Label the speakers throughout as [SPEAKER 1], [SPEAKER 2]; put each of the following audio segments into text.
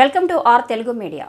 [SPEAKER 1] Welcome to our Telugu media.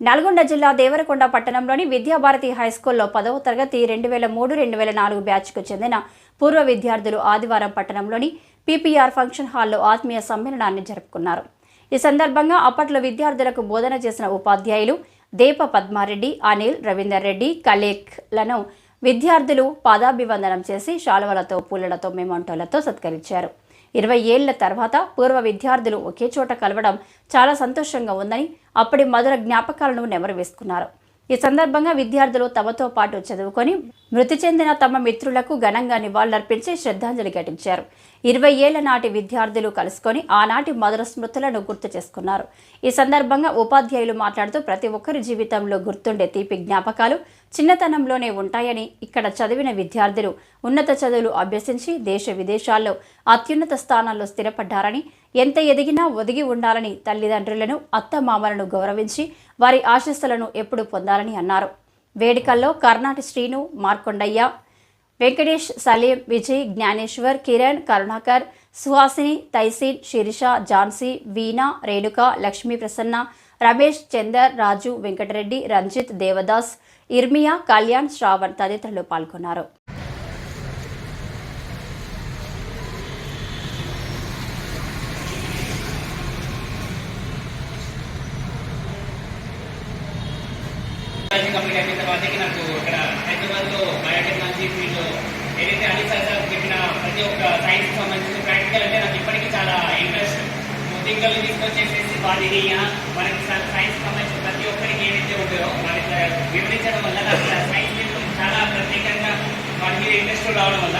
[SPEAKER 1] Nalgonda జిల్లా దేవరకొండ పట్టణంలోని విద్యాభారతి హైస్కూల్లో పదవ తరగతి రెండు వేల మూడు రెండు వేల నాలుగు బ్యాచ్కు చెందిన పూర్వ విద్యార్థులు ఆదివారం పట్టణంలోని పీపీఆర్ ఫంక్షన్ హాల్లో ఆత్మీయ సమ్మేళనాన్ని జరుపుకున్నారు. ఈ సందర్భంగా అప్పట్లో విద్యార్థులకు బోధన చేసిన ఉపాధ్యాయులు దీప పద్మారెడ్డి అనిల్ రవీందర్ రెడ్డి కలేక్లను విద్యార్థులు పాదాభివందనం చేసి శాలువలతో పూలలతో మెమంటోలతో సత్కరించారు. ఇరవై ఏళ్ళ తర్వాత పూర్వ విద్యార్థులు ఒకే చోట కలవడం చాలా సంతోషంగా ఉందని అప్పటి మధుర జ్ఞాపకాలను నెమరు వేసుకున్నారు. ఈ సందర్భంగా విద్యార్థులు తమతో పాటు చదువుకొని మృతి చెందిన తమ మిత్రులకు ఘనంగా నివాళులర్పించి శ్రద్ధాంజలి ఘటించారు. ఇరవై ఏళ్ళ నాటి విద్యార్థులు కలుసుకొని ఆనాటి మధుర స్మృతులను గుర్తు చేసుకున్నారు. ఈ సందర్భంగా ఉపాధ్యాయులు మాట్లాడుతూ ప్రతి ఒక్కరి జీవితంలో గుర్తుండే తీపి జ్ఞాపకాలు చిన్నతనంలోనే ఉంటాయని ఇక్కడ చదివిన విద్యార్థులు ఉన్నత చదువులు అభ్యసించి దేశ విదేశాల్లో అత్యున్నత స్థానాల్లో స్థిరపడ్డారని ఎంత ఎదిగినా ఒదిగి ఉండాలని తల్లిదండ్రులను అత్తమామలను గౌరవించి వారి ఆశస్సులను ఎప్పుడు పొందాలని అన్నారు. వేడుకల్లో కర్ణాటి శ్రీను మార్కొండయ్య వెంకటేష్ సలీం విజయ్ జ్ఞానేశ్వర్ కిరణ్ కరుణాకర్ సుహాసిని తైసీన్ శిరీష ఝాన్సీ వీణా రేణుక లక్ష్మీ ప్రసన్న రమేష్ చందర్ రాజు వెంకటరెడ్డి రంజిత్ దేవదాస్ ఇర్మియా కళ్యాణ్ శ్రావణ్ తదితరులు పాల్గొన్నారు.
[SPEAKER 2] కంప్లీట్ అయిన తర్వాతకి నాకు ఇక్కడ హైదరాబాద్లో బయోటెక్నాలజీ ఫీల్డ్లో ఏదైతే అని సార్ సార్ చెప్పిన ప్రతి ఒక్క సైన్స్ సంబంధించిన ప్రాక్టికల్ అంటే నాకు ఇప్పటికీ చాలా ఇంట్రెస్ట్ ముద్దింకలు తీసుకొచ్చేసేసి వాటిని మనకి స- సైన్స్ సంబంధించిన ప్రతి ఒక్కరికి ఏదైతే ఉంటాయో వాటిని వివరించడం వల్ల నాకు సైన్స్ మీద చాలా ప్రత్యేకంగా వాటి మీద ఇంట్రెస్ట్ రావడం వల్ల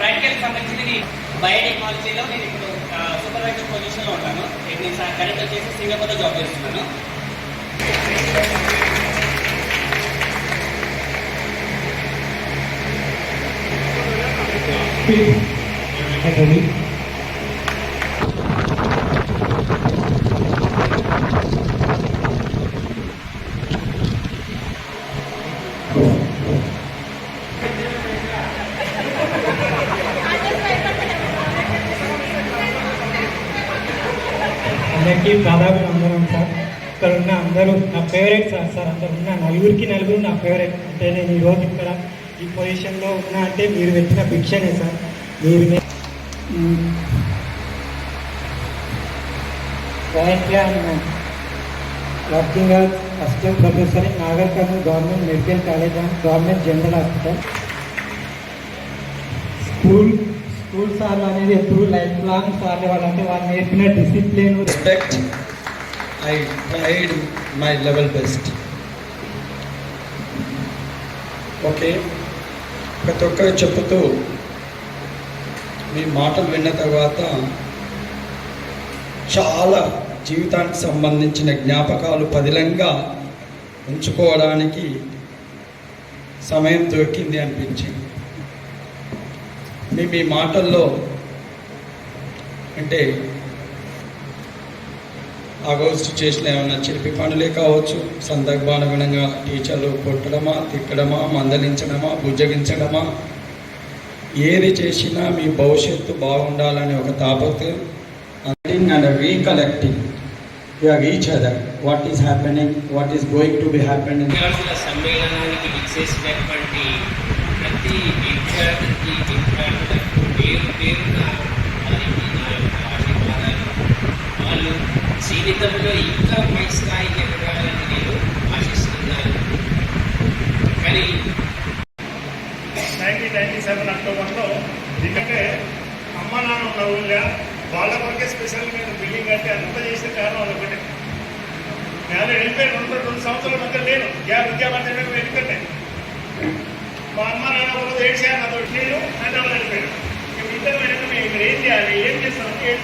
[SPEAKER 2] ప్రాక్టికల్ సంబంధించినది బయోటెక్నాలజీలో నేను ఇప్పుడు సూపర్వైజర్ పొజిషన్లో ఉంటాను నేను కరెంట్ వచ్చేసి సింగపూర్లో జాబ్ చేస్తున్నాను
[SPEAKER 3] Academy. అందరికీ దాదాపు అందరం సార్ ఇక్కడ ఉన్న అందరూ నా ఫేవరెట్ సార్ సార్ అందరు ఉన్న నలుగురికి నలుగురు నా ఫేవరెట్ అంటే నేను ఈరోజు ఇక్కడ ఈ పొజిషన్లో ఉన్నా అంటే మీరు పెట్టిన భిక్షనే సార్ మీరు నే- hmm. Currently, I am working as assistant professor in Nagar Karnal Government Medical College and Government General Hospital. School school సార్లు అనేది ఎప్పుడు లైఫ్ లాంగ్ సార్లు వాళ్ళంటే వాళ్ళు నేర్పిన discipline
[SPEAKER 4] respect, I tried my level best. Okay ప్రతి ఒక్కరు చెప్పుతూ మీ మాటలు విన్న తర్వాత చాలా జీవితానికి సంబంధించిన జ్ఞాపకాలు పదిలంగా ఉంచుకోవడానికి సమయం దొరికింది అనిపించింది. మీ మీ మాటల్లో అంటే ఆగోస్ట్ చేసిన ఏమైనా చిలిపి పనులే కావచ్చు. సందర్భానుగుణంగా టీచర్లు కొట్టడమా తిట్టడమా మందలించడమా బుజ్జగించడమా? ఏది చేసినా మీ భవిష్యత్తు బాగుండాలని ఒక తాపత్రయం. And recollecting your each other what is happening what is going to be happening
[SPEAKER 2] సమ్మేళనానికి విచ్చేసినటువంటి ప్రతి విద్యార్థికి విద్యార్థులకు పేరు పేరున వారికి నా యొక్క ఆశీర్వాదాలు. వాళ్ళు జీవితంలో ఇంకా పై స్థాయికి ఎదగాలని నేను ఆశిస్తున్నాను. కానీ
[SPEAKER 5] నైన్టీన్ నైన్టీ సెవెన్ అక్టోబర్లో ఎందుకంటే అమ్మ నాన్న ఉన్న ఊళ్ళో వాళ్ళ వరకే స్పెషల్ నేను బిల్డింగ్ కట్టి అంత చేసిన కారణం అదొకటి నేను వెళ్ళిపోయి రెండు రెండు సంవత్సరాల మధ్య లేను గ్యా విద్యాభ్యాసం ఎందుకంటే మా అమ్మ నాన్న రోజు ఏడ్చారు నాతో నేను హైదరాబాద్ వెళ్ళిపోయాను ఇద్దరు వెనక మేము ఏం చేయాలి? ఏం చేస్తాం? ఏం